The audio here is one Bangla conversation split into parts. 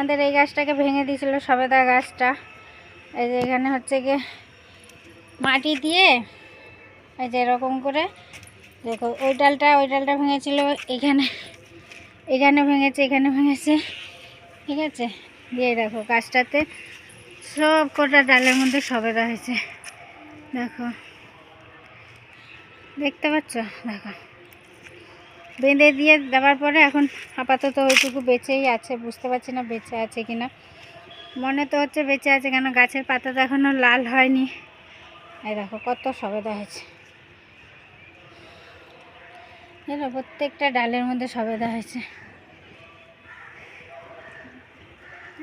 আমাদের এই গাছটাকে ভেঙে দিয়েছিল সবেদা গাছটা। এই যে এখানে হচ্ছে গিয়ে মাটি দিয়ে এই যে এরকম করে। দেখো, ওই ডালটা ওই ডালটা ভেঙেছিল, এখানে এখানে ভেঙেছে এখানে ভেঙেছে, ঠিক আছে? দিয়ে দেখো, গাছটাতে সব কটা ডালের মধ্যে সবেদা হয়েছে। দেখো, দেখতে পাচ্ছ? দেখো। বেঁধে দিয়ে দেওয়ার পরে এখন আপাতত ওইটুকু বেঁচেই আছে, বুঝতে পারছি না বেঁচে আছে কিনা। মনে তো হচ্ছে বেঁচে আছে কেন গাছের পাতা তো এখনও লাল হয়নি। এই দেখো কত সবেদা হয়েছে। দেখো প্রত্যেকটা ডালের মধ্যে সবেদা হয়েছে।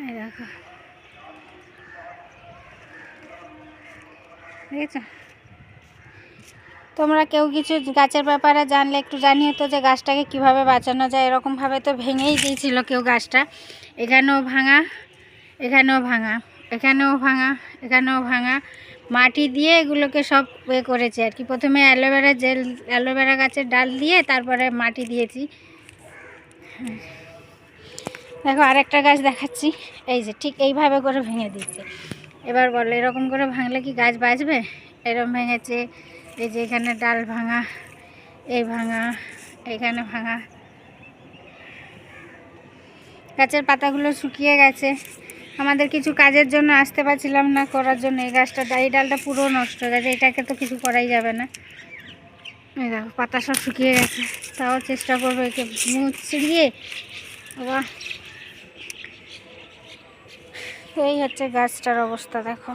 এই দেখো। দেখেছ? তোমরা কেউ কিছু গাছের ব্যাপারে জানলে একটু জানিয়ে তো যে গাছটাকে কীভাবে বাঁচানো যায়। এরকমভাবে তো ভেঙেই দিয়েছিল কেউ গাছটা। এখানেও ভাঙা এখানেও ভাঙা এখানেও ভাঙা এখানেও ভাঙা। মাটি দিয়ে এগুলোকে সব এ করেছে আর কি। প্রথমে অ্যালোভেরা জেল, অ্যালোভেরা গাছের ডাল দিয়ে তারপরে মাটি দিয়েছি। দেখো আরেকটা গাছ দেখাচ্ছি। এই যে ঠিক এইভাবে করে ভেঙে দিচ্ছে এবার বলো, এরকম করে ভাঙলে কি গাছ বাঁচবে? এরকম ভেঙেছে। এই যে এখানে ডাল ভাঙা, এই ভাঙা, এখানে ভাঙা। গাছের পাতাগুলো শুকিয়ে গেছে। আমাদের কিছু কাজের জন্য আসতে পারছিলাম না, করার জন্য এই গাছটা। এই ডালটা পুরো নষ্ট হয়ে গেছে এটাকে তো কিছু করাই যাবে না। এই দেখো, পাতা সব শুকিয়ে গেছে। তাও চেষ্টা করব একে মুছে দিয়ে। বাবা। এই হচ্ছে গাছটার অবস্থা, দেখো।